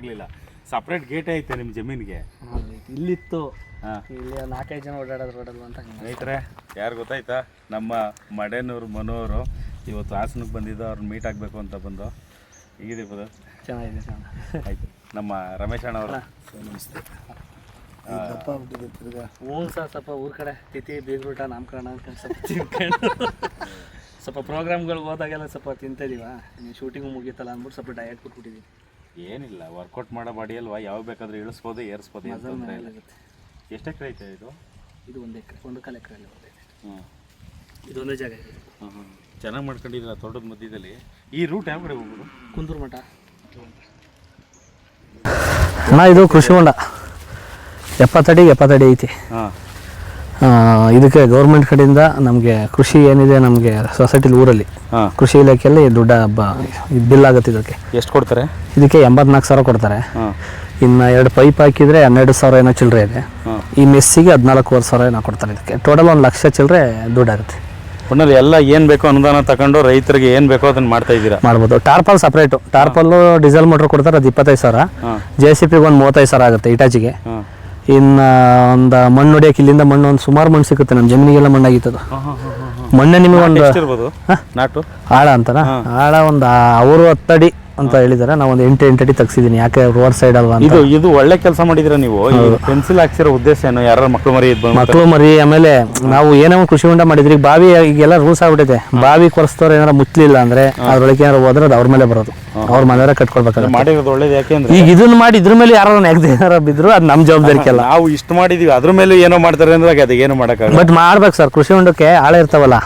ಗೊತ್ತಾಗ್ಲಿಲ್ಲ separate gate ಐತೆ ನಿಮ್ಮ ಜಮೀನಿಗೆ. ಇಲ್ಲಿತ್ತು. ಹಾಂ. ಇಲ್ಲಿ ನಾಲ್ಕೈದು ಜನ ಓಡಾಡೋದು ರೋಡಲ್ವ ಅಂತ ಹಂಗೆ. ಸ್ನೇಹಿತರೆ ಯಾರು ಗೊತ್ತಾಯ್ತಾ? ನಮ್ಮ ಮಡೇನೂರು ಮನೋರು ಇವತ್ತು ಹಾಸನಕ್ಕೆ ಬಂದಿದ್ದು ಅವ್ರನ್ನ ಮೀಟ್ ಆಗಬೇಕು ಅಂತ ಬಂದು. ಹೀಗಿದೆ ಬದು ಚೆನ್ನಾಗಿದೆ ಚೆನ್ನಾಗಿ ಆಯ್ತು. ನಮ್ಮ ರಮೇಶ್ ಅಣ್ಣ ನಮಸ್ತೆ. ಹ್ಞೂ ಸರ್ ಸ್ವಲ್ಪ ಊರ ಕಡೆ ತಿಥಿ ಬೀಗ್ರೂಟ ನಾಮಕರಣ ಅಂತ ಸ್ವಲ್ಪ ತಿನ್ಕೊಂಡು ಸ್ವಲ್ಪ ಪ್ರೋಗ್ರಾಮ್ಗಳು ಹೋದಾಗೆಲ್ಲ ಸ್ವಲ್ಪ ತಿಂತಿದೀವ ಇದೀವ? ಶೂಟಿಂಗು ಮುಗೀತಲ್ಲ ಅಂದ್ಬಿಟ್ಟು ಸ್ವಲ್ಪ ಡಯಟ್ ಕೊಟ್ಬಿಟ್ಟಿದ್ದೀವಿ ಏನಿಲ್ಲ ವರ್ಕೌಟ್ ಮಾಡೋ ಬಾಡಿ ಅಲ್ವಾ? ಯಾವಾಗ ಬೇಕಾದ್ರೂ ಇಳಿಸ್ಬೋದು ಏರಿಸ್ಬೋದು ಏನು ತೊಂದರೆ ಇಲ್ಲ. ಎಷ್ಟು ಎಕರೆ ಐತೆ ಇದು? ಇದು ಒಂದು ಎಕರೆ ಒಂದು ಕಾಲು ಎಕರೆ. ಹಾಂ ಇದೊಂದೇ ಜಾಗ ಇದೆ. ಹಾಂ ಹ್ಞೂ ಚೆನ್ನಾಗಿ ಮಾಡ್ಕೊಂಡಿದ್ದೀರ ತೋಟದ ಮಧ್ಯದಲ್ಲಿ? ಈ ರೂಟ್ ಯಾವ ಕಡೆ ಹೋಗ್ಬೋದು? ಕುಂದೂರು ಮಠ. ಅಣ್ಣ ಇದು ಕೃಷಿ ಹೊಂಡ. ಎಪ್ಪತ್ತಡಿ ಎಪ್ಪತ್ತಡಿ ಐತಿ. ಹಾಂ. ಇದಕ್ಕೆ ಗೌರ್ಮೆಂಟ್ ಕಡೆಯಿಂದ ನಮಗೆ ಕೃಷಿ ಏನಿದೆ ನಮಗೆ ಸೊಸೈಟಿಲಿ ಊರಲ್ಲಿ ಕೃಷಿ ಇಲಾಖೆಯಲ್ಲಿ ದೊಡ್ಡ ಬಿಲ್ ಆಗುತ್ತೆ ಇದಕ್ಕೆ. ಎಷ್ಟು ಕೊಡ್ತಾರೆ? ಇದಕ್ಕೆ ಎಂಬತ್ನಾಲ್ಕು ಸಾವಿರ ಕೊಡ್ತಾರೆ. ಇನ್ನು ಎರಡು ಪೈಪ್ ಹಾಕಿದರೆ ಹನ್ನೆರಡು ಸಾವಿರ ಏನೋ ಚಿಲ್ಲರೆ ಇದೆ. ಈ ಮೆಸ್ಸಿಗೆ ಹದಿನಾಲ್ಕೂವರೆ ಸಾವಿರ ಏನೋ ಕೊಡ್ತಾರೆ ಇದಕ್ಕೆ. ಟೋಟಲ್ ಒಂದು ಲಕ್ಷ ಚಿಲ್ಲರೆ ದುಡ್ಡಾಗುತ್ತೆ ಒಟ್ಟಿನಲ್ಲಿ ಎಲ್ಲ ಏನು ಬೇಕೋ ಅನುದಾನ ತಗೊಂಡು ರೈತರಿಗೆ ಏನು ಬೇಕೋ ಅದನ್ನ ಮಾಡ್ತಾ ಇದ್ದೀರಾ? ಮಾಡ್ಬೋದು. Tarpaulin separate tarpaulin diesel motor ಕೊಡ್ತಾರೆ ಅದು ಇಪ್ಪತ್ತೈದು ಸಾವಿರ. ಜೆ ಸಿ ಪಿಗೆ ಒಂದು ಮೂವತ್ತೈದು ಸಾವಿರ ಆಗುತ್ತೆ ಇಟಾಚಿಗೆ. ಇನ್ನು ಒಂದು ಮಣ್ಣು ಹೊಡಿಯೋಕೆ ಇಲ್ಲಿಂದ ಮಣ್ಣು ಒಂದು ಸುಮಾರು ಮಣ್ಣು ಸಿಗುತ್ತೆ ನಮ್ಮ ಜಮೀನಿಗೆಲ್ಲ ಮಣ್ಣಾಗಿತ್ತದು. ಮಣ್ಣು ನಿಮಗೆ ಒಂದು ನಾಟು? ಆಳ ಅಂತನಾ? ಆಳ ಒಂದು ಅವರು ಹತ್ತಡಿ ಅಂತ ಹೇಳಿದಾರೆ. ನಾವು ಒಂದು ಎಂಟು ಎಂಟು ಅಡಿ ತೆಗ್ಸಿದ್ದೀನಿ ಯಾಕೆ ರೋಡ್ ಸೈಡ್ ಅಲ್ವಾ ಅಂತ. ಇದು ಇದು ಒಳ್ಳೆ ಕೆಲಸ ಮಾಡಿದಿರ ನೀವು? ಪೆನ್ಸಿಲ್ ಹಾಕ್ಸಿರೋ ಉದ್ದೇಶ ಏನು? ಯಾರು ಮಕ್ಕಳು ಮರಿ ಇದ್ ಬಂದು ಮಕ್ಕಳು ಮರಿ ಆಮೇಲೆ ನಾವು ಏನೋ ಒಂದು ಕೃಷಿ ಹೊಂಡ ಮಾಡಿದ್ರಿ. ಈಗ ಬಾವಿ ಈಗೆಲ್ಲ ರೂಲ್ಸ್ ಆಗ್ಬಿಟ್ಟಿದೆ ಬಾವಿ ಕೊರೆಸ್ತವ್ರು ಏನಾರ ಮುಚ್ಚಲಿಲ್ಲ ಅಂದ್ರೆ ಅದ್ರೊಳಗೆ ಏನಾರು ಹೋದ್ರೆ ಅದು ಅವ್ರ ಮೇಲೆ ಬರೋದು. ಅವ್ರ ಮನೆಯವರ ಕಟ್ಕೊಳ್ಬೇಕಾಗುತ್ತೆ. ಮಾಡಿರೋದು ಒಳ್ಳೇದು ಯಾಕೆಂದ್ರೆ ಈಗ ಇದನ್ನ ಮಾಡಿ ಇದ್ರ ಮೇಲೆ ಯಾರು ನೆಗದಿ ಏನಾರ ಬಿದ್ರು ಅದು ನಮ್ಮ ಜವಾಬ್ದಾರಿಕೆಲ್ಲ ನಾವು ಇಷ್ಟು ಮಾಡಿದೀವಿ. ಅದ್ರ ಮೇಲೆ ಏನೋ ಮಾಡ್ತಾರೆ ಅಂದ್ರೆ ಅದು ಏನು ಮಾಡೋಕ್ಕಾಗಲ್ಲ. ಬಟ್ ಮಾಡ್ಬೇಕು ಸರ್. ಕೃಷಿ ಹೊಂಡಕ್ಕೆ ಆಳ ಇರ್ತಾವಲ್ಲ.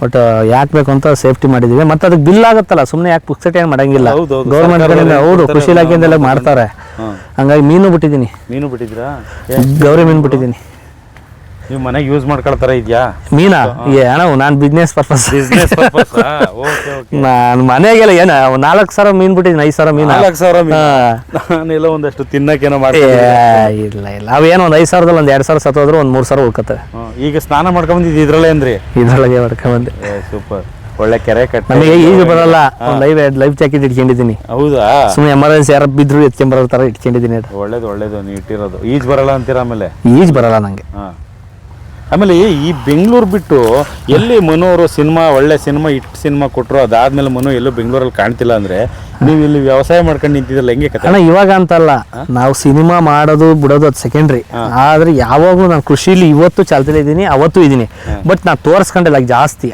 ಬಟ್ ಯಾಕೆ ಬೇಕು ಅಂತ ಸೇಫ್ಟಿ ಮಾಡಿದೀವಿ. ಮತ್ತೆ ಅದಕ್ಕೆ ಬಿಲ್ ಆಗುತ್ತಲ್ಲ ಸುಮ್ಮನೆ ಯಾಕೆ ಪುಕ್ಸಟ್ ಏನು ಮಾಡಂಗಿಲ್ಲ. ಗೌರ್ಮೆಂಟ್ ಕಡೆಯಿಂದ ಹೌದು ಕೃಷಿ ಇಲಾಖೆಯಿಂದೆಲ್ಲ ಮಾಡ್ತಾರೆ. ಹಂಗಾಗಿ ಮೀನು ಬಿಟ್ಟಿದ್ದೀನಿ. ಮೀನು ಬಿಟ್ಟಿದ್ರಾ ಗೌರಿ ಮೀನು ಬಿಟ್ಟಿದ್ದೀನಿ. ನೀವು ಮನೆಗೆ ಯೂಸ್ ಮಾಡ್ಕೊಳ್ತಾರ ಇದೆಯಾ? ಮೀನಾ? ಏನೋ ನಾನು business purpose business purpose okay okay ನಾನು ಮನೆಗೆಲ್ಲ ಏನ ಒಂದ್ ನಾಲ್ಕು ಸಾವಿರ ಮೀನ್ ಬಿಟ್ಟಿದ್ದೀನಿ ಐದು ಸಾವಿರ ಮೀನು? ನಾಲ್ಕು ಸಾವಿರ. ನಾನೆಲ್ಲ ಒಂದಷ್ಟು ತಿನ್ನಕ್ಕೇನೋ ಮಾಡಿ ಮಾಡ್ತೀನಿ ಇಲ್ಲ ಇಲ್ಲ. ಅವೇನು ಒಂದು ಐದು ಸಾವಿರದಲ್ಲಿ ಒಂದು ಎರಡು ಸಾವಿರ ಸತ್ತೋದ್ರು ಒಂದು ಮೂರು ಸಾವಿರ ಉಳ್ಕತ್ತವೆ ಈಗ ಸ್ನಾನ ಮಾಡ್ಕೊಂಬಂದಿದ್ದು ಇದ್ರಲ್ಲೇ ಏನ್ರಿ ಇದ್ರೊಳಗೆ ಮಾಡ್ಕೊಂಬಂದೆ. ಸೂಪರ್ ಒಳ್ಳೆ ಕೆರೆ ಕಟ್ಟ. ನಮಗೆ ಈಗ ಬರಲ್ಲ. ಒಂದು ಲೈವ್ ಲೈಫ್ ಜಾಕೆಟ್ ಇಟ್ಕೊಂಡಿದ್ದೀನಿ. ಹೌದಾ? ಸುಮ್ಮನೆ ಎಮರ್ಜೆನ್ಸಿ ಯಾರು ಬಿದ್ರು ಎತ್ಕೊಂಬರೋ ಥರ ಇಟ್ಕೊಂಡಿದ್ದೀನಿ ಅದು. ಒಳ್ಳೇದು ಒಳ್ಳೇದು. ನೀವು ಇಟ್ಟಿರೋದು. ಈಜ್ ಬರಲ್ಲ ಅಂತೀರ ಆಮೇಲೆ? ಈಜ್ ಬರಲ್ಲ ನನಗೆ ಹಾಂ. ಆಮೇಲೆ ಈ ಬೆಂಗಳೂರು ಬಿಟ್ಟು ಎಲ್ಲಿ ಮನು ಅವರು ಸಿನಿಮಾ ಒಳ್ಳೆ ಸಿನಿಮಾ ಇಟ್ ಸಿನಿಮಾ ಕೊಟ್ಟರು ಅದಾದ್ಮೇಲೆ ಮನು ಎಲ್ಲೂ ಬೆಂಗಳೂರಲ್ಲಿ ಕಾಣ್ತಿಲ್ಲ ಅಂದ್ರೆ ನೀವು ಇಲ್ಲಿ ವ್ಯವಸಾಯ ಮಾಡ್ಕೊಂಡು ನಿಂತಿದ್ರಲ್ಲ ಹೆಂಗೆ ಕತೆ ಅಣ್ಣ ಇವಾಗ ಅಂತಲ್ಲ ನಾವು ಸಿನಿಮಾ ಮಾಡೋದು ಬಿಡೋದು ಅದು ಸೆಕೆಂಡ್ರಿ ಆದ್ರೆ ಯಾವಾಗಲೂ ನಾನು ಕೃಷಿಲಿ ಇವತ್ತು ಚಾಲ್ತಿಲ್ಲ ಇದ್ದೀನಿ ಅವತ್ತು ಇದ್ದೀನಿ. ಬಟ್ ನಾನು ತೋರಿಸ್ಕೊಂಡಿಲ್ಲ ಜಾಸ್ತಿ.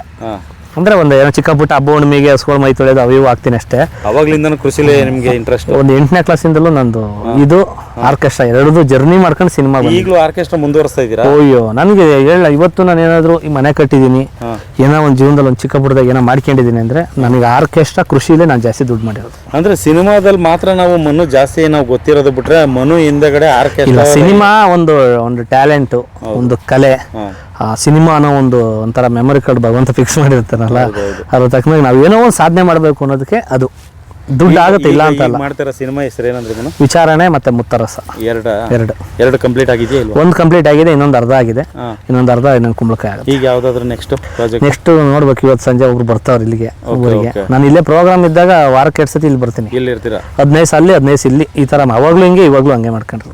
ಅಂದ್ರೆ ಒಂದು ಏನೋ ಚಿಕ್ಕ ಪುಟ್ಟ ಹಬ್ಬ ಹುಣ್ಣಿಮೆಗೆ ಹಸ್ಗಳು ಮೈ ತೊಳೆದು ಅವು ಇವು ಆಗ್ತೀನಿ ಅಷ್ಟೇ. ಅವಾಗ್ಲಿಂದನೂ ಕೃಷಿಲಿ ನಿಮಗೆ ಇಂಟ್ರೆಸ್ಟ್ ಒಂದು ಎಂಟನೇ ಕ್ಲಾಸಿಂದಲೂ ನಂದು ಇದು. ಆರ್ಕೆಸ್ಟ್ರಾ ಎರಡದು ಜರ್ನಿ ಮಾಡ್ಕೊಂಡು ಸಿನಿಮಾ ಈಗಲೂ ಆರ್ಕೆಸ್ಟ್ರಾ ಮುಂದುವರಿಸ್ತಾ ಇದ್ದೀರಾ? ಅಯ್ಯೋ ನನಗೆ ಹೇಳ ಇವತ್ತು ನಾನು ಏನಾದರೂ ಈ ಮನೆ ಕಟ್ಟಿದ್ದೀನಿ ಏನೋ ಒಂದು ಜೀವನದಲ್ಲಿ ಒಂದು ಚಿಕ್ಕ ಪುಟ್ಟದಾಗ ಏನೋ ಮಾಡ್ಕೊಂಡಿದ್ದೀನಿ ಅಂದ್ರೆ ನನಗೆ ಆರ್ಕೆಸ್ಟ್ರಾ ಕೃಷಿಲೇ ನಾನು ಜಾಸ್ತಿ ದುಡ್ಡು ಮಾಡಿರೋದು. ಅಂದ್ರೆ ಸಿನಿಮಾದಲ್ಲಿ ಮಾತ್ರ ನಾವು ಮನು ಜಾಸ್ತಿ ನಾವು ಗೊತ್ತಿರೋದು ಬಿಟ್ರೆ ಮನು ಹಿಂದೆಗಡೆ ಇಲ್ಲ ಆರ್ಕೆಸ್ಟ್ರಾ ಸಿನಿಮಾ ಒಂದು ಒಂದು ಟ್ಯಾಲೆಂಟು ಒಂದು ಕಲೆ. ಆ ಸಿನಿಮಾ ಅನ್ನೋ ಒಂದು ಒಂಥರ ಮೆಮೊರಿ ಕಾರ್ಡ್ ಭಗವಂತ ಫಿಕ್ಸ್ ಮಾಡಿರ್ತಾರಲ್ಲ ಅದ್ರ ತಕ್ಕನಾಗಿ ನಾವು ಏನೋ ಒಂದು ಸಾಧನೆ ಮಾಡಬೇಕು ಅನ್ನೋದಕ್ಕೆ ಅದು. ದುಡ್ಡು ಆಗುತ್ತೆ ಇಲ್ಲ ಅಂತ ಅಲ್ಲ ಮಾಡ್ತಿರೋ ಸಿನಿಮಾ ಹೆಸರು ಏನಂದ್ರೆ ವಿಚಾರಣೆ ಮತ್ತೆ ಮುತ್ತರಸ. ಎರಡ. ಎರಡು. ಎರಡು ಕಂಪ್ಲೀಟ್ ಆಗಿದೆ ಇಲ್ವಾ? ಒಂದು ಕಂಪ್ಲೀಟ್ ಆಗಿದೆ ಇನ್ನೊಂದು ಅರ್ಧ ಆಗಿದೆ. ಹಾಂ. ಇನ್ನೊಂದು ಅರ್ಧ ಇನ್ನೊಂದು ಕುಂಬಳಕಾಯಿ ಆಗುತ್ತೆ. ಈಗ ಯಾವ್ದಾದ್ರು ನೆಕ್ಸ್ಟ್ ಪ್ರಾಜೆಕ್ಟ್ ನೆಕ್ಸ್ಟ್ ನೋಡ್ಬೇಕು ಇವತ್ತು ಸಂಜೆ ಒಬ್ರು ಬರ್ತಾವ್ರು ಇಲ್ಲಿಗೆ ಊರಿಗೆ. okay. ನಾನು ಇಲ್ಲೇ ಪ್ರೋಗ್ರಾಮ್ ಇದ್ದಾಗ ವಾರಕ್ಕೆ ಎರಡು ಸತಿ ಇಲ್ಲಿ ಬರ್ತೀನಿ. ಇಲ್ಲಿ ಇರ್ತೀರಾ ಹದಿನೈದು ಅಲ್ಲಿ ಹದಿನೈದು ಇಲ್ಲಿ ಈ ಥರ ಅವಾಗಲೂ ಹಿಂಗೆ ಇವಾಗಲೂ ಹಂಗೆ ಮಾಡ್ಕೊಂಡ್ರು.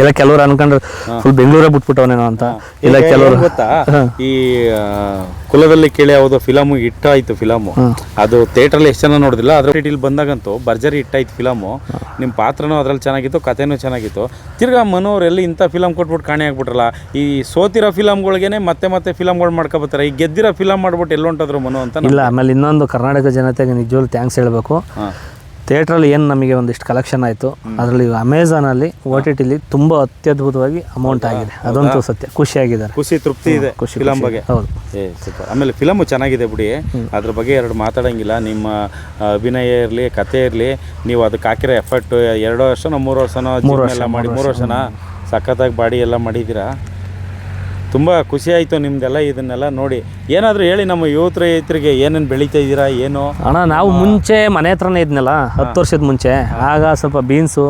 ಇಲ್ಲ ಕೆಲವರು ಅನ್ಕೊಂಡ್ರು ಫುಲ್ ಬೆಂಗಳೂರೇ ಬಿಟ್ಬಿಟ್ಟವನೇನೋ ಅಂತ. ಇಲ್ಲ ಕೆಲವರು ಗೊತ್ತಾ? ಈ ಕುಲದಲ್ಲಿ ಕೇಳಿ ಯಾವುದೋ ಫಿಲಮ್ ಹಿಟ್ ಆಯ್ತು ಫಿಲಮು ಅದು ಥಿಯೇಟ್ರಲ್ಲಿ ಎಷ್ಟು ಜನ ನೋಡಿದಿಲ್ಲ ಅದ್ರ ಇಲ್ಲಿ ಬಂದಾಗಂತೂ ಭರ್ಜರಿ ಹಿಟ್ ಆಯ್ತು ಫಿಲಮು ನಿಮ್ಮ ಪಾತ್ರನೂ ಅದ್ರಲ್ಲಿ ಚೆನ್ನಾಗಿತ್ತು ಕಥೆನೂ ಚೆನ್ನಾಗಿತ್ತು. ತಿರ್ಗಾ ಮನೋರು ಎಲ್ಲಿ ಇಂಥ ಫಿಲಮ್ ಕೊಟ್ಬಿಟ್ಟು ಕಾಣೆ ಆಗ್ಬಿಟ್ರಲ್ಲ ಈ ಸೋತಿರೋ ಫಿಲಮ್ಗಳಿಗೇನೆ ಮತ್ತೆ ಮತ್ತೆ ಫಿಲಮ್ಗಳು ಮಾಡ್ಕೊಬತ್ತಾರೆ. ಈ ಗೆದ್ದಿರೋ ಫಿಲಮ್ ಮಾಡ್ಬಿಟ್ಟು ಎಲ್ಲೊಂಟಾದ್ರು ಮನೋ ಅಂತ ಇಲ್ಲ ಆಮೇಲೆ ಇನ್ನೊಂದು ಕರ್ನಾಟಕ ಜನತೆಗೆ ನಿಜವಾಗ್ಲೂ ಥ್ಯಾಂಕ್ಸ್ ಹೇಳಬೇಕು. ಥಿಯೇಟ್ರಲ್ಲಿ ಏನು ನಮಗೆ ಒಂದಿಷ್ಟು ಕಲೆಕ್ಷನ್ ಆಯಿತು ಅದರಲ್ಲಿ ಅಮೆಝಾನಲ್ಲಿ ಓ ಟಿ ಟಿಲಿ ತುಂಬ ಅತ್ಯದ್ಭುತವಾಗಿ ಅಮೌಂಟ್ ಆಗಿದೆ. ಅದಂತೂ ಸತ್ಯ. ಖುಷಿಯಾಗಿದ್ದಾರೆ. ಖುಷಿ ತೃಪ್ತಿ ಇದೆ ಖುಷಿ ಫಿಲಮ್ ಬಗ್ಗೆ. ಹೌದು. ಆಮೇಲೆ ಫಿಲಮು ಚೆನ್ನಾಗಿದೆ ಬಿಡಿ. ಅದ್ರ ಬಗ್ಗೆ ಎರಡು ಮಾತಾಡೋಂಗಿಲ್ಲ. ನಿಮ್ಮ ಅಭಿನಯ ಇರಲಿ ಕತೆ ಇರಲಿ ನೀವು ಅದಕ್ಕೆ ಹಾಕಿರೋ ಎಫರ್ಟ್ ಎರಡು ವರ್ಷನೋ ಮೂರು ವರ್ಷನೋ ಮೂರು ಎಲ್ಲ ಮಾಡಿ ಮೂರು ವರ್ಷನ? ಸಖತ್ತಾಗಿ ಬಾಡಿ ಎಲ್ಲ ಮಾಡಿದ್ದೀರಾ? ತುಂಬ ಖುಷಿಯಾಯಿತು ನಿಮ್ಮದೆಲ್ಲ ನಿಮ್ದೆಲ್ಲ ಇದನ್ನೆಲ್ಲ ನೋಡಿ. ಏನಾದರೂ ಹೇಳಿ ನಮ್ಮ ಯುವತ ರೈತರಿಗೆ ಏನೇನು ಬೆಳೀತಾ ಇದ್ದೀರಾ ಏನು? ಅಣ್ಣ ನಾವು ಮುಂಚೆ ಮನೆ ಹತ್ರನೇ ಇದ್ನಲ್ಲ ಹತ್ತು ವರ್ಷದ ಮುಂಚೆ. ಆಗ ಸ್ವಲ್ಪ ಬೀನ್ಸು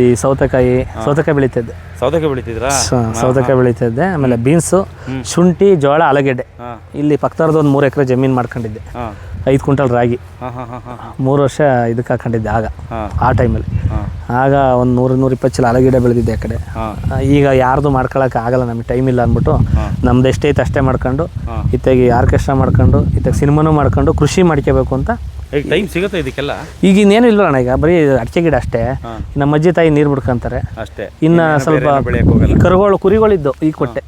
ಈ ಸೌತೆಕಾಯಿ ಸೌತೆಕಾಯಿ ಬೆಳೀತಿದ್ದೆ. ಸೌತೆಕಾಯಿ ಬೆಳಿತಿದ್ರಾ? ಸ- ಸೌತೆಕಾಯಿ ಬೆಳೀತಿದ್ದೆ. ಆಮೇಲೆ ಬೀನ್ಸು ಶುಂಠಿ ಜೋಳ ಆಲೂಗೆಡ್ಡೆ. ಇಲ್ಲಿ ಪಕ್ಕದವ್ರದ್ದು ಒಂದು ಮೂರು ಎಕರೆ ಜಮೀನು ಮಾಡ್ಕೊಂಡಿದ್ದೆ. ಹಾಂ. ಐದು ಕ್ವಿಂಟಲ್ ರಾಗಿ. ಹಾಂ ಹಾಂ ಹಾಂ ಹಾಂ ಮೂರು ವರ್ಷ ಇದಕ್ಕೆ ಹಾಕೊಂಡಿದ್ದೆ ಆಗ ಹಾಂ. ಆ ಟೈಮಲ್ಲಿ. ಹಾಂ. ಆಗ ಒಂದು ನೂರು ನೂರಿಪ್ಪತ್ತು ಚೀಲ ಆಲೂಗೆಡ್ಡೆ ಬೆಳೆದಿದ್ದೆ ಆ ಕಡೆ. ಹಾಂ. ಆ, ಈಗ ಯಾರ್ದು ಮಾಡ್ಕೊಳಕ್ಕೆ ಆಗಲ್ಲ ನಮಗೆ ಟೈಮ್ ಇಲ್ಲ ಅಂದ್ಬಿಟ್ಟು ನಮ್ದು ಎಷ್ಟೈತೆ ಅಷ್ಟೇ ಮಾಡ್ಕೊಂಡು ಹಾಂ. ಇತ್ತಾಗಿ ಆರ್ಕೆಸ್ಟ್ರಾ ಮಾಡ್ಕೊಂಡು ಇತ್ತಾಗ ಸಿನಿಮಾನು ಮಾಡ್ಕೊಂಡು ಕೃಷಿ ಮಾಡ್ಕೋಬೇಕು ಅಂತ ಈಗ ಟೈಮ್ ಸಿಗುತ್ತೆ ಇದಕ್ಕೆಲ್ಲ? ಈಗ ಇನ್ನೇನು ಇಲ್ಲ ಅಣ್ಣ ಈಗ ಬರೀ ಅಡಿಕೆ ಗಿಡ ಅಷ್ಟೇ. ನಮ್ಮ ಅಜ್ಜಿ ತಾಯಿ ನೀರು ಬಿಡ್ಕೊಂತಾರೆ. ಅಷ್ಟೇ. ಇನ್ನ ಸ್ವಲ್ಪ ಈ ಕರುಗಳು ಕುರಿಗಳಿದ್ದು ಈ ಕೊಟ್ಟೆ.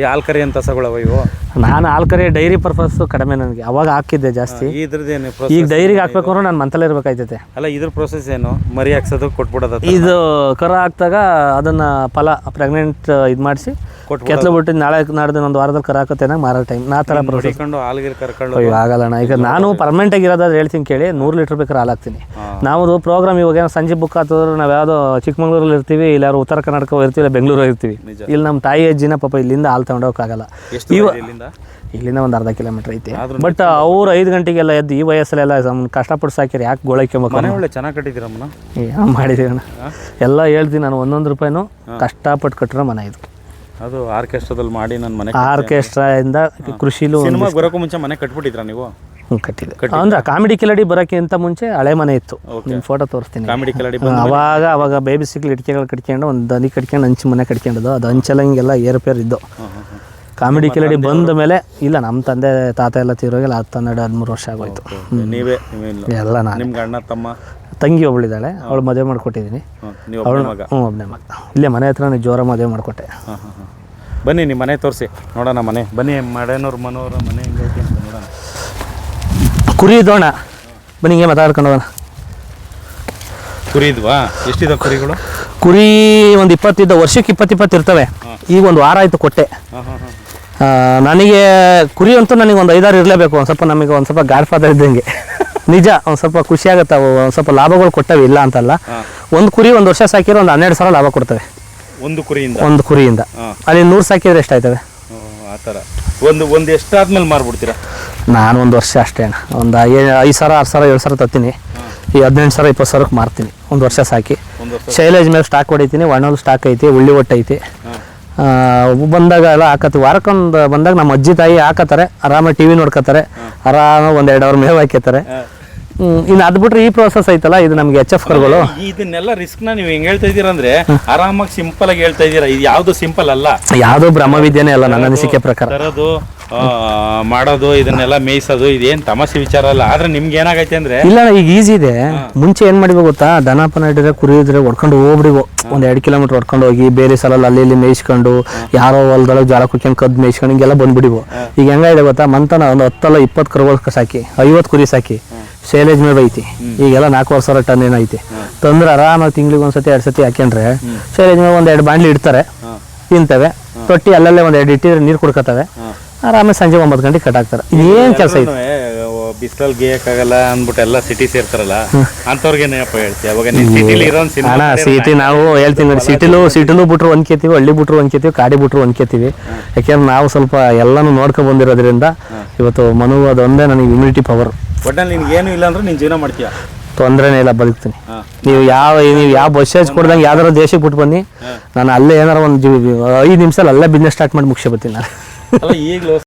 ಈ ಆಲ್ಕರಿ ಅಂತ ಸಗಳವ ಇವು? ನಾನು ಆಲ್ಕರಿ ಡೈರಿ ಪರ್ಪಸ್ ಕಡಿಮೆ ನನಗೆ. ಅವಾಗ ಹಾಕಿದ್ದೆ ಜಾಸ್ತಿ. ಇದ್ರದ್ದೇನು ಈಗ ಡೈರಿಗೆ ಹಾಕ್ಬೇಕು ಅಂದ್ರೆ ನಾನು ಮಂತಲ್ಲೇ ಇರ್ಬೇಕಾಯ್ತೈತೆ ಅಲ್ಲ ಇದ್ರ ಪ್ರೊಸೆಸ್ ಏನು? ಮರಿ ಹಾಕ್ಸೋದು ಕೊಟ್ಬಿಡೋದು ಇದು ಕರ ಹಾಕ್ದಾಗ ಅದನ್ನ ಫಲ ಪ್ರೆಗ್ನೆಂಟ್ ಇದು ಮಾಡಿಸಿ. ಕೆತ್ತಲು ಬಿಟ್ಟು ನಾಳೆ ನಾಡ್ದು ಒಂದು ವಾರದಲ್ಲಿ ಕರ ಹಾಕತ್ತೆ ಅನ್ನೋ ಮಾರೋ ಟೈಮ್. ನಾ ಥರ ಬರ್ಕೊಂಡು ಕರ್ಕೊಂಡು ಅಯ್ಯೋ ಆಗಲ್ಲ ಅಣ್ಣ. ಈಗ ನಾನು ಪರ್ಮನೆಂಟ್ ಆಗಿ ಇರೋದಾದ್ರೆ ಹೇಳ್ತೀನಿ ಕೇಳಿ. ನೂರು ಲೀಟ್ರ್ ಬೇಕಾದ್ರೆ ಹಾಲು ಹಾಕ್ತೀನಿ. ನಾವು ಪ್ರೋಗ್ರಾಮ್ ಇವಾಗ ಏನೋ ಸಂಜೆ ಬುಕ್ ಆತಂದ್ರೆ ನಾವು ಯಾವುದೋ ಚಿಕ್ಕಮಂಗ್ಳೂರಲ್ಲಿ ಇರ್ತೀವಿ ಇಲ್ಲ ಯಾರು ಉತ್ತರ ಕರ್ನಾಟಕ ಇರ್ತೀವಿ ಇಲ್ಲ ಬೆಂಗಳೂರು ಇರ್ತೀವಿ. ಇಲ್ಲಿ ನಮ್ಮ ತಾಯಿ ಅಜ್ಜಿನ ಪಾಪ ಇಲ್ಲಿಂದ ಹಾಲು ತಗೊಂಡೋಗಕ್ಕಾಗಲ್ಲ ಇವ ಇಲ್ಲಿಂದ? ಒಂದು ಅರ್ಧ ಕಿಲೋಮೀಟರ್ ಐತೆ. ಬಟ್ ಅವ್ರು ಐದು ಗಂಟೆಗೆಲ್ಲ ಎದ್ದು ಈ ವಯಸ್ಸಲ್ಲೆಲ್ಲ ಸಮ್ ಕಷ್ಟಪಟ್ಟು ಸಾಕಿರಿ ಯಾಕೆ ಗೋಳೈಕೆಬೇಕು ಮನೆ ಒಳ್ಳೆ ಚೆನ್ನಾಗಿ ಕಟ್ಟಿದ್ದೀರಮ್ಮನ ಎಲ್ಲ ಹೇಳ್ತೀನಿ ನಾನು ಒಂದೊಂದು ರೂಪಾಯಿನೂ ಕಷ್ಟಪಟ್ಟು ಕಟ್ಟಿರೋ ಮನೆ ಇದು. ಅದು ಆರ್ಕೆಸ್ಟ್ರಾದಲ್ಲಿ ಮಾಡಿ ನನ್ನ ಮನೆ ಆರ್ಕೆಸ್ಟ್ರಾಯಿಂದ ಕೃಷಿಲೂ ಸಿನಿಮಾ ಬರೋಕ್ಕೂ ಮುಂಚೆ ಮನೆ ಕಟ್ಬಿಟ್ಟಿದ್ರಾ ನೀವು? ಹ್ಮ್, ಕಟ್ಟಿದೆ. ಅಂದ್ರೆ ಕಾಮಿಡಿ ಕಿಲಡಿ ಬರೋಕ್ಕಿಂತ ಮುಂಚೆ ಹಳೆ ಮನೆ ಇತ್ತು. ನಿಮ್ಮ ಫೋಟೋ ತೋರಿಸ್ತೀನಿ. ಕಾಮಿಡಿ ಕಲಡಿ ಹಾ, ಅವಾಗ ಅವಾಗ ಬೇಬಿ ಸಿಕ್ಲಿ ಇಟ್ಕೆಗಳು ಕಟ್ಕೊಂಡು ಒಂದು ದನಿ ಕಟ್ಕೊಂಡು ಹಂಚು ಮನೆ ಕಟ್ಕೊಂಡಿದ್ದು. ಅದು ಹಂಚೆಲ್ಲ ಹಿಂಗೆಲ್ಲ ಏರ್ಪೇರ್ ಇದ್ದು. ಕಾಮಿಡಿ ಕಿಲಡಿ ಬಂದ ಮೇಲೆ ಇಲ್ಲ ನಮ್ಮ ತಂದೆ ತಾತ ಎಲ್ಲ ತೀರೋಗಿಲ್ಲ ಹತ್ತು ಹನ್ನೆರಡು ಹದಿಮೂರು ವರ್ಷ ಆಗೋಯ್ತು. ನೀವೇ ನೀವೇನು ಎಲ್ಲ ನಾನು. ನಿಮ್ಗೆ ಅಣ್ಣ ತಮ್ಮ? ತಂಗಿ ಒಬ್ಳಿದ್ದಾಳೆ ಅವಳು ಮದುವೆ ಮಾಡ್ಕೊಟ್ಟಿದ್ದೀನಿ. ಅವಳು ಹ್ಞೂ ಒಬ್ಬನೇ ಮಗ. ಇಲ್ಲೇ ಮನೆ ಹತ್ರನೇ ಜೋರ ಮದುವೆ ಮಾಡಿಕೊಟ್ಟೆ. ಬನ್ನಿ ನಿಮ್ಮ ಮನೆ ತೋರಿಸಿ. ನೋಡೋಣ ಮನೆ. ಬನ್ನಿ ಮಡೇನವ್ರ ಮನೋರ ಮನೆ ಹೆಂಗೈತೆ ಅಂತ ನೋಡೋಣ. ಕುರಿ ಇದ್ದೋಣ ಬನ್ನಿ ಹಿಂಗೆ ಮಾತಾಡ್ಕೊಂಡು ಹೋಗೋಣ. ಕುರಿ ಇದ್ವಾ? ಎಷ್ಟಿದೆ ಕುರಿಗಳು? ಕುರಿ ಒಂದು ಇಪ್ಪತ್ತಿದ್ದ ವರ್ಷಕ್ಕೆ ಇಪ್ಪತ್ತು ಇಪ್ಪತ್ತು ಇರ್ತವೆ ಈಗ ಒಂದು ವಾರ ಆಯಿತು ಕೊಟ್ಟೆ. ನನಗೆ ಕುರಿ ಅಂತೂ ನನಗೆ ಒಂದು ಐದಾರು ಇರಲೇಬೇಕು. ಒಂದು ಸ್ವಲ್ಪ ನಮಗೆ ಒಂದು ಸ್ವಲ್ಪ ಗಾಡ್ ಫಾದರ್ ಇದ್ದಂಗೆ. ನಿಜ ಒಂದು ಸ್ವಲ್ಪ ಖುಷಿ ಆಗುತ್ತೆ ಅವು ಒಂದು ಸ್ವಲ್ಪ ಲಾಭಗಳು ಕೊಟ್ಟವೆ ಇಲ್ಲ ಅಂತಲ್ಲ. ಒಂದು ಕುರಿ ಒಂದು ವರ್ಷ ಸಾಕಿರೋ ಒಂದು ಹನ್ನೆರಡು ಸಾವಿರ ಲಾಭ ಕೊಡ್ತವೆ. ಒಂದು ಕುರಿಯಿಂದ? ಒಂದು ಕುರಿಯಿಂದ. ಅಲ್ಲಿ ನೂರು ಸಾಕಿದ್ರೆ ಎಷ್ಟಾಯ್ತವೆ? ಆ ಥರ. ಒಂದು ಒಂದು ಎಷ್ಟಾದ್ಮೇಲೆ ಮಾರ್ಬಿಡ್ತೀರಾ? ನಾನು ಒಂದು ವರ್ಷ ಅಷ್ಟೇ ಅಣ್ಣ. ಒಂದು ಐದು ಸಾವಿರ ಆರು ಸಾವಿರ ಏಳು ಸಾವಿರ ತತ್ತೀನಿ ಈ ಹದಿನೆಂಟು ಸಾವಿರ ಇಪ್ಪತ್ತು ಸಾವಿರಕ್ಕೆ ಮಾರ್ತೀನಿ. ಒಂದು ವರ್ಷ ಸಾಕಿ. ಶೈಲೇಜ್ ಮೇಲೆ ಸ್ಟಾಕ್ ಹೊಡಿತೀನಿ ಒಣ್ಣಲ್ಲಿ ಸ್ಟಾಕ್ ಐತಿ ಉಳ್ಳಿ ಒಟ್ಟು ಐತಿ. ಬಂದಾಗ ಎಲ್ಲ ಹಾಕತ್ತೀವಿ. ವಾರಕ್ಕೊಂದು ಬಂದಾಗ ನಮ್ಮ ಅಜ್ಜಿ ತಾಯಿ ಹಾಕತ್ತಾರೆ ಆರಾಮಾಗಿ ಟಿ ವಿ ನೋಡ್ಕೋತಾರೆ ಆರಾಮಾಗಿ ಒಂದು ಎರಡು ಅವರ್ ಮೇವು ಹಾಕ್ಯತಾರೆ ಹ್ಮ್, ಇನ್ನು ಅದು ಬಿಟ್ರೆ ಈ ಪ್ರೋಸೆಸ್ ಐತಲ್ಲ ಇದು ನಮಗೆ ಎಚ್ ಎಫ್ ಕರುಗಳು ಇದನ್ನೆಲ್ಲ ರಿಸ್ಕ್ನ ನೀವು ಹೆಂಗ್ ಹೇಳ್ತಾ ಇದ್ದೀರಾ ಅಂದ್ರೆ ಆರಾಮಾಗಿ ಸಿಂಪಲ್ ಆಗಿ ಹೇಳ್ತಾ ಇದೀರಾ ಇದು ಯಾವ್ದು ಸಿಂಪಲ್ ಅಲ್ಲ. ಯಾವುದು ಬ್ರಹ್ಮವಿದ್ಯೆನೇ ಅಲ್ಲ ನನ್ನ ಅನಿಸಿಕೆ ಪ್ರಕಾರ. ತರೋದು ಆ, ಮಾಡೋದು ಇದನ್ನೆಲ್ಲ ಮೇಯಿಸೋದು ಇದೇನ್ ತಮಾಷೆ ವಿಚಾರ ಅಲ್ಲ. ಆದ್ರೆ ನಿಮ್ಗೆ ಏನಾಗೈತೆ ಅಂದ್ರೆ ಇಲ್ಲ ಈಗ ಈಸಿ ಇದೆ. ಮುಂಚೆ ಏನ್ ಮಾಡಬೇಕು ಗೊತ್ತಾ? ದನಪನ ಹಿಡಿದ್ರೆ ಕುರಿ ಇದ್ರೆ ಹೊಡ್ಕೊಂಡು ಹೋಗ್ಬಿಡಿವು ಒಂದ್ ಎರಡು ಕಿಲೋಮೀಟರ್ ಹೊಡ್ಕೊಂಡು ಹೋಗಿ ಬೇರೆ ಸಲ ಅಲ್ಲಿ ಇಲ್ಲಿ ಮೇಯಿಸ್ಕೊಂಡು ಯಾರೋ ಹೊಲದೊಳಗೆ ಜಾಲ ಕುಕ್ಕೊಂಡು ಕದ್ದು ಮೇಯಿಸ್ಕೊಂಡು ಹಿಂಗೆಲ್ಲ ಬಂದ್ಬಿಡಿವು ಈಗ ಹೆಂಗಾಗಿದೆ ಗೊತ್ತಾ? ಮಂತನ ಒಂದು ಹತ್ತಲ್ಲ ಇಪ್ಪತ್ತು ಕರುಗಳು ಸಾಕಿ ಐವತ್ತು ಕುರಿ ಸಾಕಿ. ಸೇಲೇಜ್ ಮೇಲೆ ಐತಿ. ಈಗೆಲ್ಲ ನಾಲ್ಕೂವರೆ ಸಾವಿರ ಟನ್ ಏನೈತಿ ತಂದ್ರೆ ಆರಾಮಾಗಿ ತಿಂಗಳಿಗೆ ಒಂದ್ಸತಿ ಎರಡು ಸತಿ ಹಾಕ್ಯಂಡ್ರೆ ಸೇಲೇಜ್ ಮೇಲೆ ಒಂದು ಎರಡು ಬಾಂಡ್ಲಿ ಇಡ್ತಾರೆ ತಿಂತವೆ. ತೊಟ್ಟಿ ಅಲ್ಲಲ್ಲೇ ಒಂದು ಎರಡು ಇಟ್ಟಿದ್ರೆ ನೀರು ಕುಡ್ಕೋತವೆ ಆರಾಮಾಗಿ ಸಂಜೆ ಒಂಬತ್ತು ಗಂಟೆಗೆ ಕಟ್ ಆಗ್ತಾರೆ. ಏನು ಕೆಲಸ ಐತಿ? ಬಿಸಿಲಲ್ಲಿ ಗೇಯಕ್ಕಾಗಲ್ಲ ಅಂದ್ಬಿಟ್ಟು ಎಲ್ಲ ಸಿಟಿ ಸೇರ್ತಾರಲ್ಲ ಅಂತವ್ರಿಗೆ ಏನಪ್ಪ ಹೇಳ್ತೀವಿ ಅವಾಗ ನೀನ್ ಸಿಟಿಲಿ ಇರೋ ಸಿನಿಮಾ ಅಣ್ಣ ಸಿಟಿ ನಾವು ಹೇಳ್ತೀನಿ ನೋಡಿ ಸಿಟಿಲು ಸಿಟಿಲು ಬಿಟ್ರು ಒಂದ್ಕೇತೀವಿ ಹಳ್ಳಿ ಬಿಟ್ರು ಒಂದ್ಕೇತೀವಿ ಕಾಡಿ ಬಿಟ್ರು ಒಂದ್ಕೇತೀವಿ ಯಾಕೆಂದ್ರೆ ನಾವು ಸ್ವಲ್ಪ ಎಲ್ಲಾನು ನೋಡ್ಕೊಂಡ್ ಬಂದಿರೋದ್ರಿಂದ ಇವತ್ತು ಮನು ಅದೊಂದೇ ನನಗೆ ಇಮ್ಯುನಿಟಿ ಪವರ್ ಒಟ್ಟಲ್ಲಿ ನಿನ್ಗೆ ಏನು ಇಲ್ಲ ಅಂದ್ರೆ ನೀನು ಜೀವನ ಮಾಡ್ತೀಯ? ತೊಂದರೆನೇ ಇಲ್ಲ ಬದುಕ್ತೀನಿ. ಹಾ. ನೀವು ಯಾವ ನೀವು ಯಾವ ಬಸ್ ಚಾರ್ಜ್ ಕೊಡ್ದಂಗೆ ಯಾವ್ದಾರ ದೇಶಕ್ಕೆ ಬಿಟ್ಟು ಬನ್ನಿ. ನಾನು ಅಲ್ಲೇ ಏನಾರ ಒಂದು ಐದು ನಿಮಿಷದಲ್ಲಿ ಅಲ್ಲೇ ಬಿಸ್ನೆಸ್ ಸ್ಟಾರ್ಟ್ ಮಾಡಿ ಮುಗಿಸ್ಬಿಡ್ತೀನಿ ಬರ್ತೀನಿ ನಾನು. ಅಲ್ಲ ಈಗಲೂ